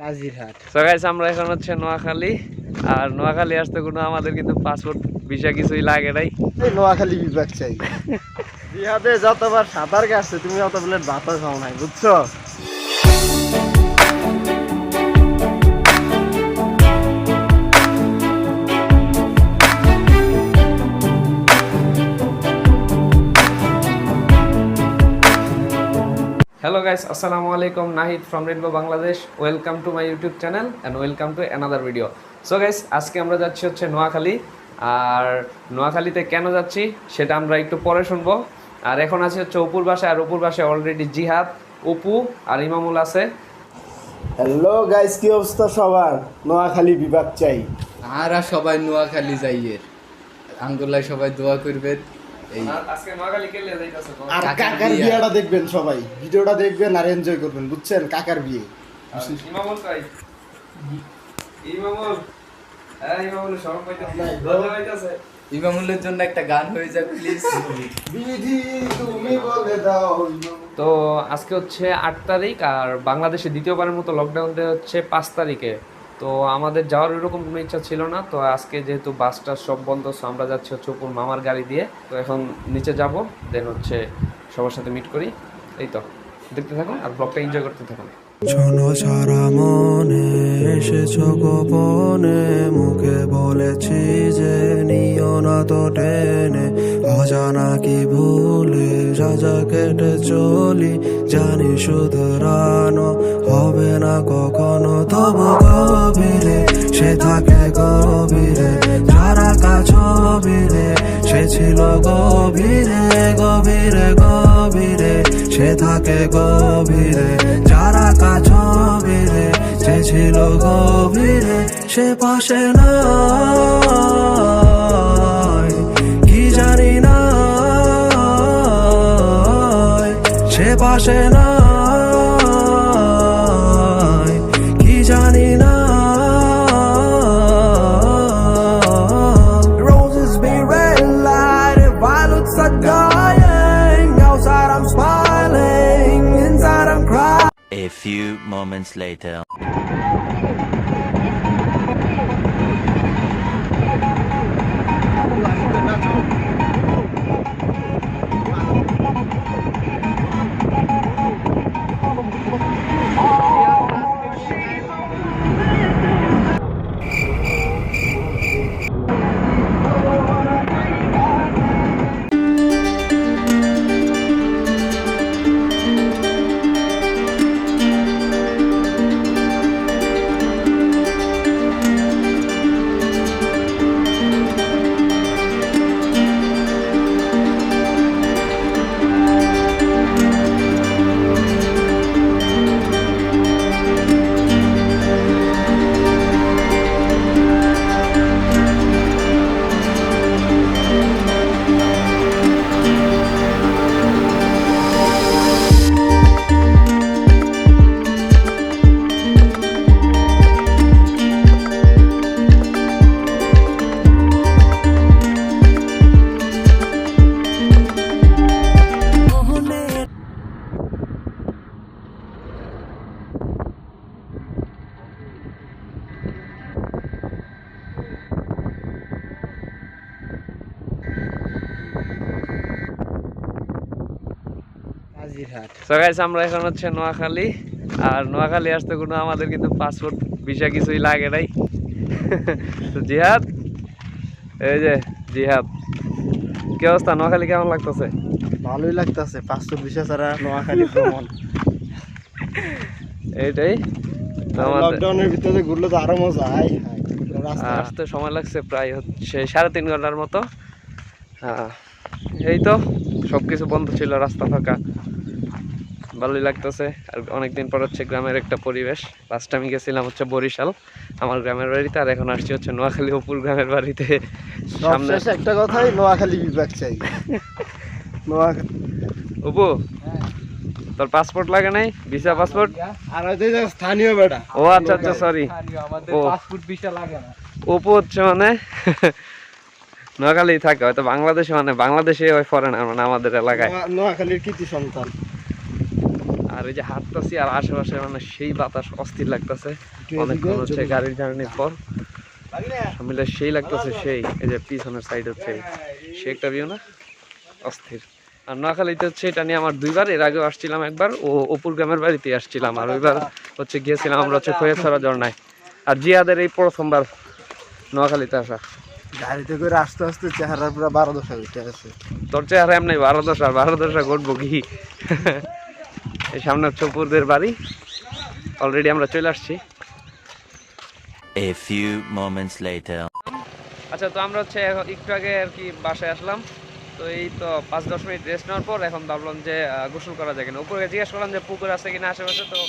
Kazirhat. So guys আমরা এখন হচ্ছে নোয়াখালী আর নোয়াখালী আসতে কোনো আমাদের কিন্তু পাসপোর্ট ভিসা কিছুই লাগে নাই। নোয়াখালী বিভাগ চাই। বিহাদে যতবার সাঁতার কাটছে তুমি অত প্লেট ভাতও খাও নাই বুঝছ? হ্যালো গাইস আসসালামু আলাইকুম Nahid from rainbow Bangladesh welcome to my YouTube channel and welcome to another video so guys আজকে আমরা যাচ্ছি হচ্ছে নোয়াখালী। আর নোয়াখালীতে কেন যাচ্ছি সেটা আমরা একটু পরে শুনব। আর এখন আছে হচ্ছে অপুর বাসায় আর অপুর বাসায় অলরেডি জিহাদ অপু আর ইমামুল আছে। হ্যালো গাইস কি অবস্থা সবার? নোয়াখালী বিভাগ চাই। আর সবাই নোয়াখালী যাইয়ের। আঙ্গুল্লায় সবাই দোয়া করবেন। আর কাকার বিয়েটা দেখবেন সবাই। ভিডিওটা দেখবেন আর এনজয় করবেন বুঝছেন? কাকার বিয়ে। ইমামুল কই? ইমামুল? হ্যাঁ ইমামুলের জন্য একটা গান হয়ে যাক প্লিজ তুমি তো আজকে হচ্ছে আট তারিখ আর বাংলাদেশে দ্বিতীয়বারের মতো লকডাউন দেওয়া হচ্ছে পাঁচ তারিখে। তো আমাদের যাওয়ার ওইরকম কোনো ইচ্ছা ছিল না। তো আজকে যেহেতু বাসটা সব বন্ধ, so আমরা যাচ্ছি হচ্ছে উপর মামার গাড়ি দিয়ে। তো এখন নিচে যাব দেন হচ্ছে সবার সাথে মিট করি। এই তো, দেখতে থাকুন আর ব্লগটা এনজয় করতে থাকুন। শোনো সারা মনে, এসেছ গোপনে। মুখে বলেছি যে নিও না তো টেনে। অজানা কি ভুলে? সাজা কেটে চলি, জানি শুধরানো হবে না কখনো। তবু গভীরে সে থাকে গভীরে যারা কাছবিরে সে ছিল গভীরে গভীরে গভীরে, সে থাকে গভীরে যারা কাছবিরে সে ছিল গভীরে, সে পাশে নাই সে পাশে নাই কি জানি না Roses be red light, violets are dying. Outside I'm smiling, inside I'm crying. A few moments later. Kazirhat so guys আমরা এখন হচ্ছে নোয়াখালী। আর নোয়াখালী আসতে কোনো আমাদের কিন্তু পাসপোর্ট ভিসা কিছুই লাগে নাই। তো জিহাদ এই যে জিহাদ। কি অবস্থা? নোয়াখালী কেমন লাগতেছে? ভালোই লাগতেছে পাঁচশো বিশা ছাড়া নোয়াখালী ভ্রমণ। এইটাই। লকডাউনের ভিতরে ঘুরলে তো আরও মজা আসতে সময় লাগছে প্রায় হচ্ছে সাড়ে তিন ঘণ্টার মতো। হ্যাঁ এই তো সব কিছু বন্ধ ছিল রাস্তা ফাঁকা। ভালোই লাগতেছে। আর অনেকদিন পর হচ্ছে গ্রামের একটা পরিবেশ। লাস্ট আমি গেছিলাম হচ্ছে বরিশাল আমার গ্রামের বাড়িতে আর এখন আসছি হচ্ছে নোয়াখালী অপুর গ্রামের বাড়িতে। সামনে একটা কথাই নোয়াখালী বিভাগ চাই। নোয়াখালী অপু তোর পাসপোর্ট লাগে নাই? ভিসা পাসপোর্ট আর স্থানীয় বেটা। ও আচ্ছা আচ্ছা সরি আমাদের ও। পাসপোর্ট ভিসা লাগে না। অপু হচ্ছে মানে? নোয়াখালী থাকে হয়তো বাংলাদেশে মানে বাংলাদেশে ওই ফরেনার মানে আমাদের এলাকায়। নোয়াখালীর কৃতি সন্তান। আর এই যে হাঁটতেছি আর আশেপাশে মানে সেই বাতাস অস্থির লাগতেছে। অনেকক্ষণ হচ্ছে গাড়ির জার্নির পর। মিলে সেই লাগতেছে সেই। এই যে পিছনের সাইড হচ্ছে সে একটা ভিউ না? অস্থির। আর নোয়াখালীতে হচ্ছে এটা নিয়ে আমার দুইবার এর আগেও আসছিলাম একবার। ও অপুর গ্রামের বাড়িতে আসছিলাম। আর ওইবার হচ্ছে গিয়েছিলাম আমরা হচ্ছে খৈয়াছড়া ঝর্ণায়। আর জিয়াদের এই প্রথমবার নোয়াখালীতে আসা। গাড়িতে করে আস্তে আস্তে চেহারা পুরো বারো দশা উঠে আছে তোর চেহারা এমনি বারো দশা বারো দশা ঘটবো কি? এই সামনে হচ্ছে অপুরদের বাড়ি। অলরেডি আমরা চলে আসছি। A few moments later. আচ্ছা তো আমরা হচ্ছে একটু আগে আর কি বাসায় আসলাম। তো এই তো পাঁচ দশ মিনিট রেস্ট নেওয়ার পর এখন ভাবলাম যে গোসল করা যায় কিনা। উপরে জিজ্ঞেস করলাম যে পুকুর আছে কিনা আশেপাশে? তো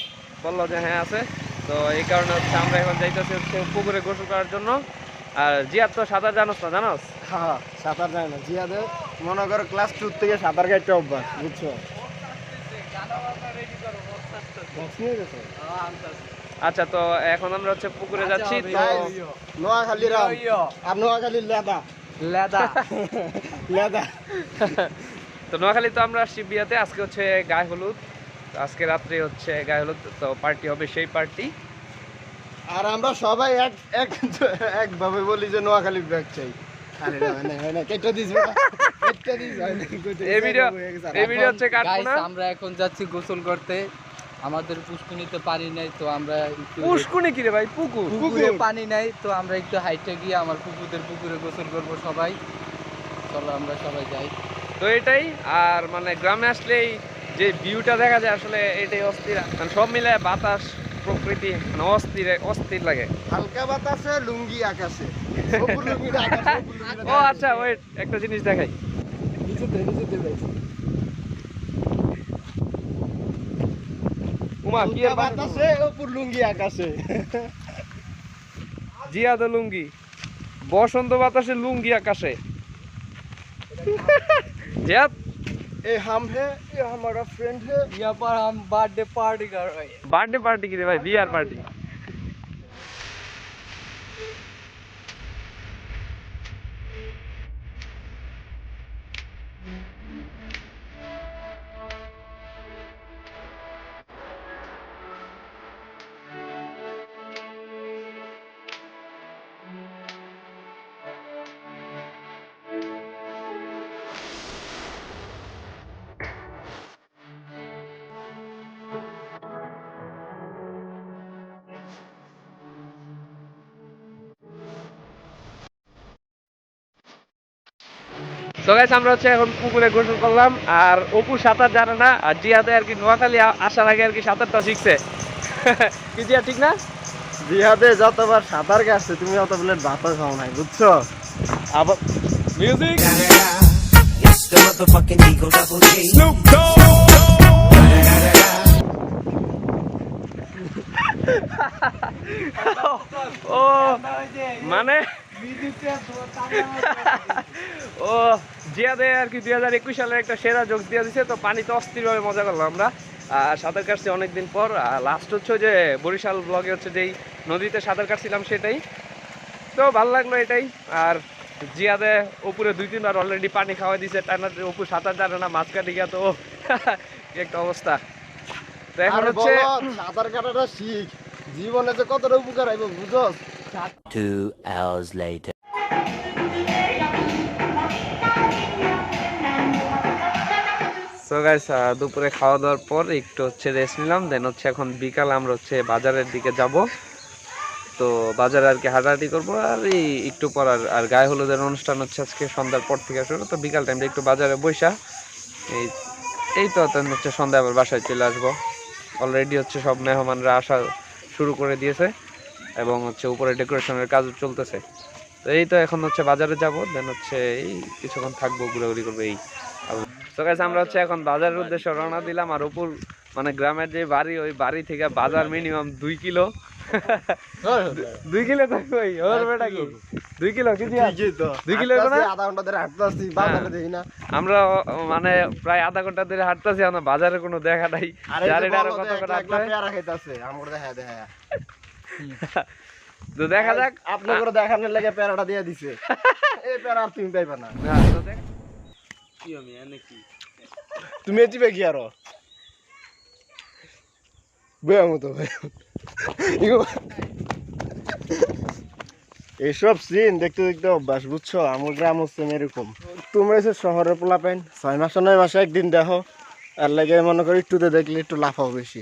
বলল যে হ্যাঁ আছে। তো এই কারণে হচ্ছে আমরা এখন যাইতেছি হচ্ছে পুকুরে গোসল করার জন্য। আর জিয়ার তো সাঁতার জানোস না জানোস? হ্যাঁ সাঁতার যায় না। জিয়াদের মনে করো ক্লাস টু থেকে সাঁতার কাটতে অভ্যাস বুঝছ? আচ্ছা তো এখন আমরা হচ্ছে পুকুরে যাচ্ছি তো নোয়াখালী রাম। আর নোয়াখালী লেদা। লেদা। লেদা। তো নোয়াখালী তো আমরা আসছি বিয়াতে আজকে হচ্ছে গায়ে হলুদ। আজকে রাত্রে হচ্ছে গায়ে হলুদ তো পার্টি হবে সেই পার্টি। আর আমরা সবাই এক এক একভাবে বলি যে নোয়াখালী ব্যাগ চাই। আরে না, না, না, কেটে দিস এই ভিডিও এই ভিডিও হচ্ছে কাটবো না আমরা এখন যাচ্ছি গোসল করতে। আমাদের পুষ্কুনিতে পানি নাই তো আমরা পুষ্কুনি কি রে ভাই? পুকুর। পুকুরে পানি নাই তো আমরা একটু হাইটে গিয়ে আমার পুকুরদের পুকুরে গোসল করব সবাই। চলো আমরা সবাই যাই। তো এটাই আর মানে গ্রামে আসলেই যে ভিউটা দেখা যায় আসলে এটাই অস্থির। মানে সব মিলে বাতাস প্রকৃতি মানে অস্থির অস্থির লাগে। হালকা বাতাসে লুঙ্গি আকাশে। আকাশে, ও আচ্ছা ওয়েট একটা জিনিস দেখাই। নিচেতে, নিচেতে যাই। উমা কি হালকা আর বাতাস বাতাসে ওপর লুঙ্গি আকাশে জিয়া তো লুঙ্গি বসন্ত বাতাসে লুঙ্গি আকাশে জিয়াদ ए हम है ये हमारा फ्रेंड है यहाँ पर हम बर्थडे पार्टी कर रहे हैं বার্থডে পার্টি কি রে ভাই বিয়ার তো গাইস আমরা হচ্ছে এখন পুকুরে গোসল করলাম আর অপু সাঁতার জানে না আর জিয়াতে আর কি নোয়াখালী আসার আগে আর কি সাঁতারটা শিখছে। কি জিয়া ঠিক না? জিহাদে যতবার সাঁতার কাটছে তুমি অত প্লেট ভাতও খাও নাই বুঝছ? আবার মিউজিক ও মানে ও জিয়াদে আর কি দুই হাজার একুশ সালের একটা সেরা যোগ দিয়ে দিছে তো পানিতে অস্থিরভাবে মজা করলাম আমরা। আর সাঁতার কাটছি অনেকদিন পর লাস্ট হচ্ছে যে বরিশাল ব্লগে হচ্ছে যেই নদীতে সাঁতার কাটছিলাম সেটাই। তো ভালো লাগল এটাই আর জিয়াদে উপরে দুই তিনবার অলরেডি পানি খাওয়াই দিছে টানা উপর সাঁতার জানে না মাছ কাটি গিয়া তো একটা অবস্থা। তো এখন হচ্ছে সাঁতার কাটাটা শিখ। জীবনে যে কতটা উপকার আইব বুঝোস? Two hours later. So guys দুপুরে খাওয়া দাওয়ার পর একটু হচ্ছে রেস্ট নিলাম দেন হচ্ছে এখন বিকাল আমরা হচ্ছে বাজারের দিকে যাব। তো বাজারে আর কি হাঁটাহাঁটি করব, আর এই একটু পর আর আর গায়ে হলুদের অনুষ্ঠান হচ্ছে আজকে সন্ধ্যার পর থেকে শুরু। তো বিকাল টাইমটা একটু বাজারে বৈশা এই এই তো হচ্ছে সন্ধ্যা আবার বাসায় চলে আসব। অলরেডি হচ্ছে সব মেহমানরা আসা শুরু করে দিয়েছে। এবং হচ্ছে উপরে ডেকোরেশনের কাজ চলতেছে। তো এই তো এখন হচ্ছে বাজারে যাব দেন হচ্ছে এই কিছুক্ষণ থাকব ঘোরাঘুরি করব এই। তো গাইস আমরা হচ্ছে এখন বাজারের উদ্দেশ্যে রওনা দিলাম আর উপর মানে গ্রামের যে বাড়ি ওই বাড়ি থেকে বাজার মিনিমাম দুই কিলো। দুই কিলো থাকবে ওর বেটা কি? দুই কিলো। কি দুই কিলো। আধা ঘণ্টা ধরে হাঁটতাছি বাজারে দেখি না। আমরা মানে প্রায় আধা ঘণ্টা ধরে হাঁটতেছি আমরা বাজারে কোনো দেখা নাই। আর জানি না আরও কত করে হাঁটতে পেয়ারা খাইতাছে আমার দেখা দেখা। তো দেখা যাক আপনি করে দেখানোর লাগে পেয়ারাটা দিয়ে দিছে। এই পেয়ারা আর তুমি পাইবা না। না, তো দেখ- তুমি এটিবে কি আরও? বয়া মতো এইসব সিন দেখতে দেখতে অভ্যাস বুঝছ? আমার গ্রাম হচ্ছে এরকম। তুমি এসে শহরে পোলা পাইন ছয় মাস নয় মাসে একদিন দেখো। আর লাগে মনে করি একটুতে দেখলে একটু লাফাও বেশি।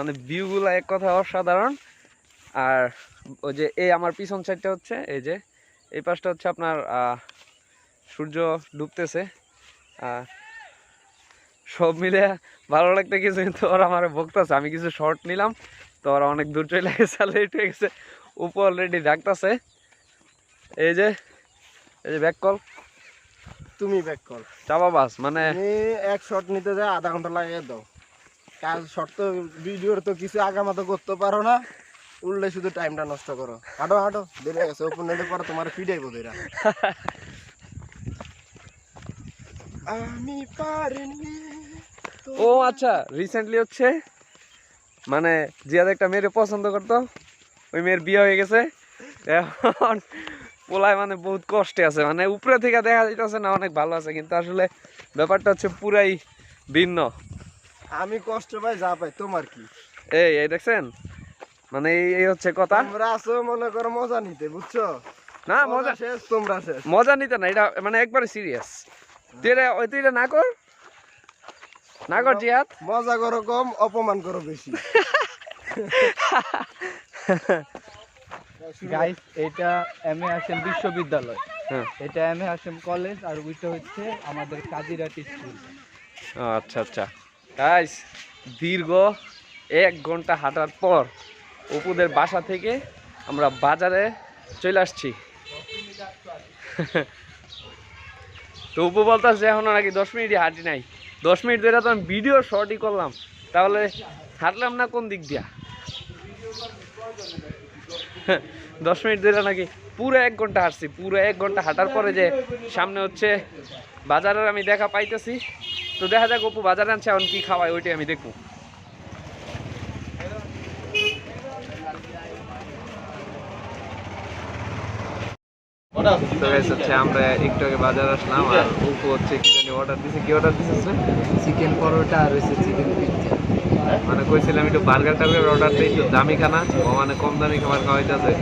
মানে ভিউগুলো এক কথা অসাধারণ। আর ওই যে এই আমার পিছন সাইডটা হচ্ছে এই যে এই পাশটা হচ্ছে আপনার আহ, সূর্য ডুবতেছে। আর সব মিলে ভালো লাগতে গেছে কিন্তু ওরা আমার বকতেছে। আমি কিছু শর্ট নিলাম তো ওরা অনেক দূর চলে গেছে লেট হয়ে গেছে উপর অলরেডি ডাকতেছে এই যে এই যে ব্যাক কল তুমি ব্যাক কল চাপা বাস মানে এক শট নিতে যায় আধা ঘণ্টা লাগিয়ে দাও। কাজ শর্ত ভিডিওর তো কিছু আগামা তো করতে পারো না। উল্লে শুধু টাইমটা নষ্ট করো। হাঁটো হাঁটো, দেরি হয়ে গেছে। ওপেন নেটে পরে তোমার ফিডাইবো দেরা আমি পারিনি ও আচ্ছা রিসেন্টলি হচ্ছে মানে জিয়াদ একটা মেয়ের পছন্দ করতো। ওই মেয়ের বিয়ে হয়ে গেছে। এখন পোলায় মানে বহুত কষ্টে আছে। মানে উপরে থেকে দেখা যাইতেছে না, অনেক ভালো আছে। কিন্তু আসলে ব্যাপারটা হচ্ছে পুরাই ভিন্ন। আমি কষ্ট পাই যা পাই। তোমার কি? এই এই দেখছেন? মানে এই- হচ্ছে কথা। তোমরা আছো মনে করো মজা নিতে বুঝছ? না মজা শেষ তোমরা শেষ। মজা নিতে না এটা মানে একবারে সিরিয়াস তুই এটা ওই তুই এটা না কর। না কর জিয়াদ। মজা করো কম অপমান করো বেশি। গাইস এটা এম এ বিশ্ববিদ্যালয় হ্যাঁ। এটা এম এ কলেজ আর ওইটা হচ্ছে আমাদের কাজিরাটি স্কুল। আচ্ছা আচ্ছা। গাইস দীর্ঘ এক ঘণ্টা হাঁটার পর অপুদের বাসা থেকে আমরা বাজারে চলে আসছি। তো অপু বলতেছে, এখনও নাকি দশ মিনিটই হাঁটি নাই। দশ মিনিট ধরে তো আমি ভিডিও শর্টই করলাম। তাহলে হাঁটলাম না কোন দিক দিয়া? দশ মিনিট ধরে নাকি পুরো এক ঘণ্টা হাঁটছি, পুরো এক ঘণ্টা হাঁটার পরে যে সামনে হচ্ছে বাজারের আমি দেখা পাইতেছি। তো দেখা যাক অপু বাজারে আনছে, এখন কি খাওয়ায়, ওইটাই আমি দেখব। আমরা একটু আগে বাজার আসলাম, আর অপু হচ্ছে কি জানি অর্ডার দিছে, কি অর্ডার দিছে চিকেন পরোটা আর হচ্ছে চিকেন পিৎজা মানে কইছিলাম একটু বার্গার টার্গার অর্ডার দিই একটু দামি খানা ও মানে কম দামি খাবার খাওয়াইতেছে।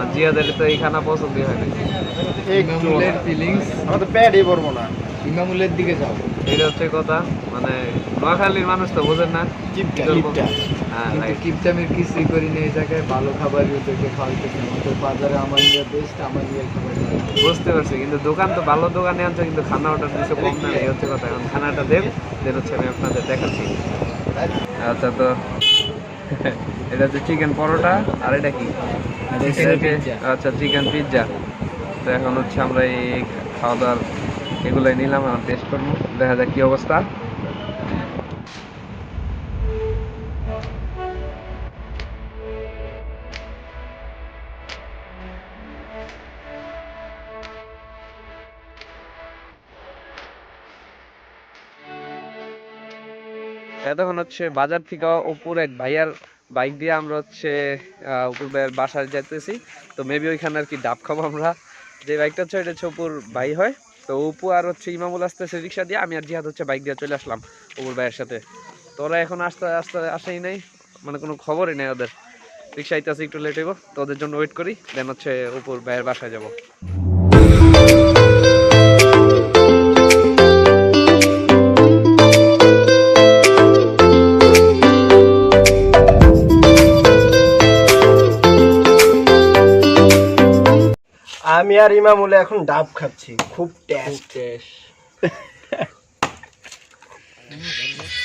আর জিয়াদের তো এই খানা পছন্দই হয় না। ইমামুলের ফিলিংস আমরা তো প্যাডই পড়ব না। ইমামুলের দিকে যাও। এটা হচ্ছে কথা মানে নোয়াখালীর মানুষ তো বোঝেন না। কিপটা হ্যাঁ কিছুই করি না এই জায়গায় ভালো খাবার ওদেরকে খাওয়াইতেছে আমাদের বাজারে আমার নিয়ে বেস্ট আমার নিয়ে খাবার বুঝতে পারছি কিন্তু দোকান তো ভালো দোকানে আনছো কিন্তু খানা অর্ডার দিছে কম না এই হচ্ছে কথা। এখন খানাটা দেব দেন হচ্ছে আমি আপনাদের দেখাচ্ছি। আচ্ছা তো এটা হচ্ছে চিকেন পরোটা আর এটা কি। আচ্ছা চিকেন পিৎজা তো এখন হচ্ছে আমরা এই খাওয়া দাওয়ার এগুলোই নিলাম আর টেস্ট করব দেখা যাক কি অবস্থা। এতক্ষণ হচ্ছে বাজার থেকে উপর এক ভাইয়ার বাইক দিয়ে আমরা হচ্ছে উপর ভাইয়ের বাসায় যেতেছি তো মেবি ওইখানে আর কি ডাব খাব আমরা। যে বাইকটা হচ্ছে এটা হচ্ছে অপুর ভাই হয়। তো অপু আর হচ্ছে ইমামুল আসতেছে রিক্সা দিয়ে, আমি আর জিহাদ হচ্ছে বাইক দিয়ে চলে আসলাম অপুর ভাইয়ের সাথে। তো ওরা এখন আসতে আসতে আসেই নাই মানে কোনো খবরই নেই ওদের। রিক্সা আইতেছে, একটু লেট হইব। তো ওদের জন্য ওয়েট করি দেন হচ্ছে অপুর ভাইয়ের বাসায় যাব। আমি আর ইমামুলে এখন ডাব খাচ্ছি। খুব টেস্ট তো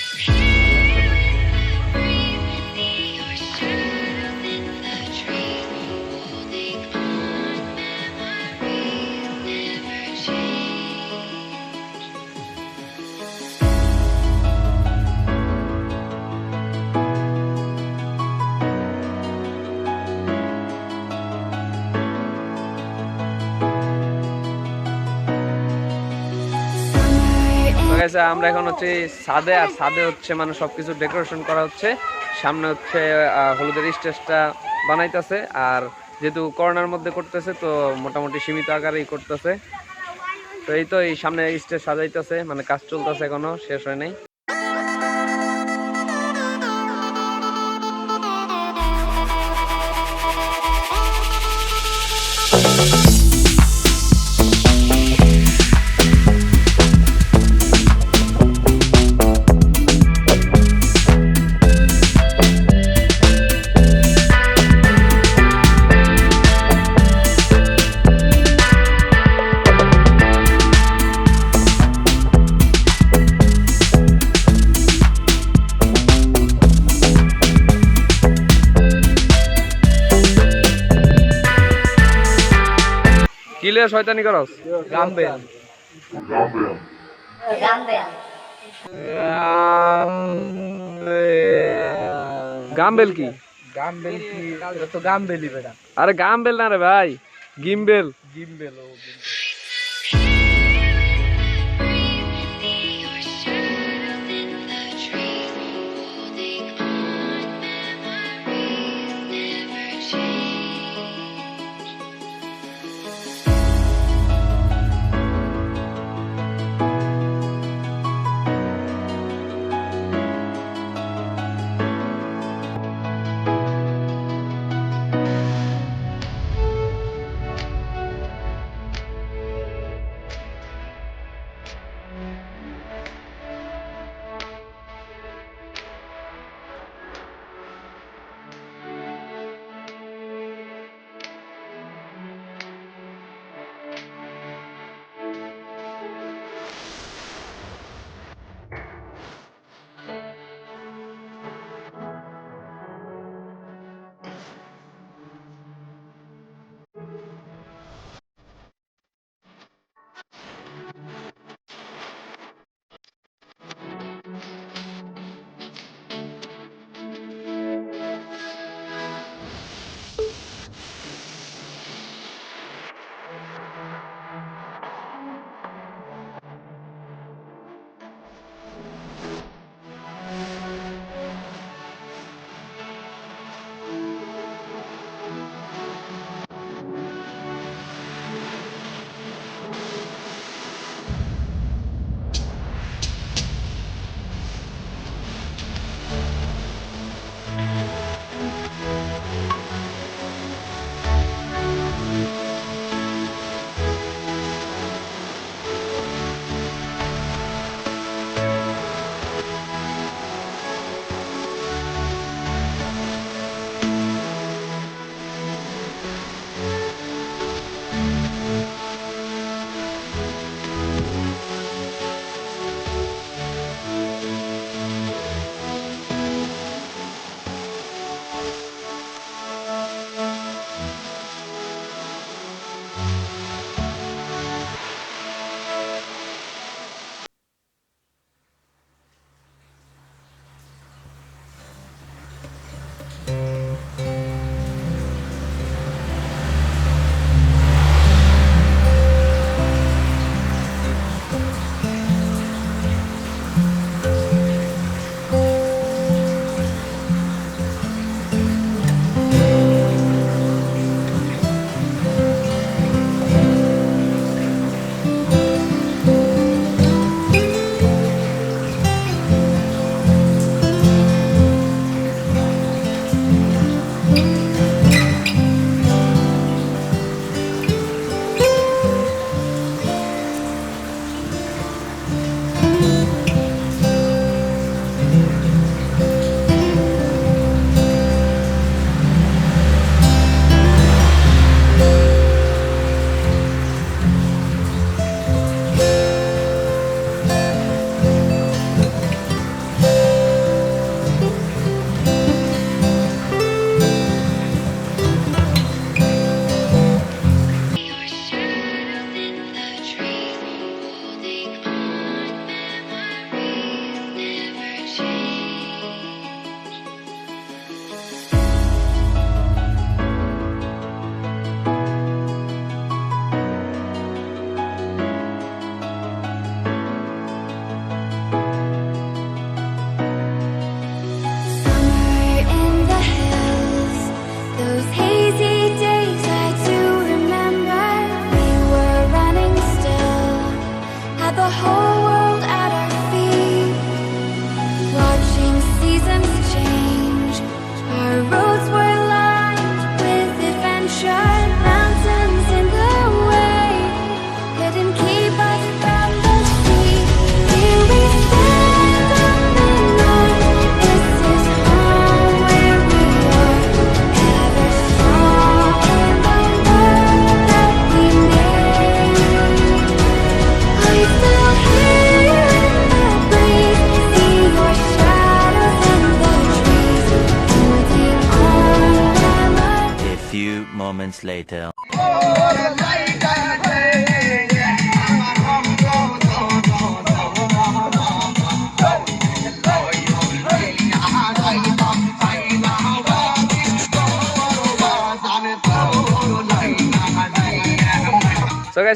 guys, আমরা এখন হচ্ছে সাদে আর সাদে হচ্ছে মানে সবকিছু ডেকোরেশন করা হচ্ছে। সামনে হচ্ছে হলুদের স্টেজটা বানাইতেছে আর যেহেতু করোনার মধ্যে করতেছে তো মোটামুটি সীমিত আকারেই করতেছে। তো এই তো এই সামনে স্টেজ সাজাইতেছে মানে কাজ চলতেছে এখনও শেষ হয় নাই। কি লিয়ে শয়তানি করস? গাম্বেল গামবেল কি? গাম্বেল কি? তো বেটা আরে গামবেল না রে ভাই গিমবেল। গিম্বেল ও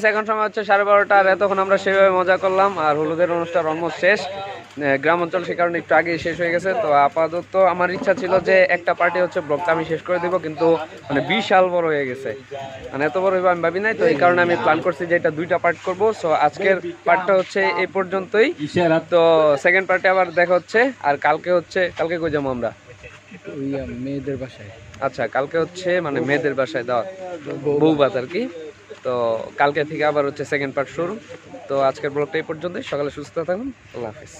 গাইস এখন সময় হচ্ছে সাড়ে বারোটা আর এতক্ষণ আমরা সেভাবে মজা করলাম আর হলুদের অনুষ্ঠান অলমোস্ট শেষ। গ্রাম অঞ্চল সে কারণে একটু আগেই শেষ হয়ে গেছে। তো আপাতত আমার ইচ্ছা ছিল যে একটা পার্টি হচ্ছে ব্লগটা আমি শেষ করে দিব কিন্তু মানে বিশাল বড় হয়ে গেছে। মানে এত বড় আমি ভাবি নাই তো এই কারণে আমি প্ল্যান করছি যে এটা দুইটা পার্ট করব। সো আজকের পার্টটা হচ্ছে এই পর্যন্তই। তো সেকেন্ড পার্টে আবার দেখা হচ্ছে আর কালকে হচ্ছে কালকে কই যাব আমরা? মেয়েদের বাসায়। আচ্ছা কালকে হচ্ছে মানে মেয়েদের বাসায় দাওয়াত বউবাত আর কি? তো কালকে থেকে আবার হচ্ছে সেকেন্ড পার্ট শুরু তো আজকের ব্লগটা এই পর্যন্তই। সকালে সুস্থ থাকুন। আল্লাহ হাফিজ।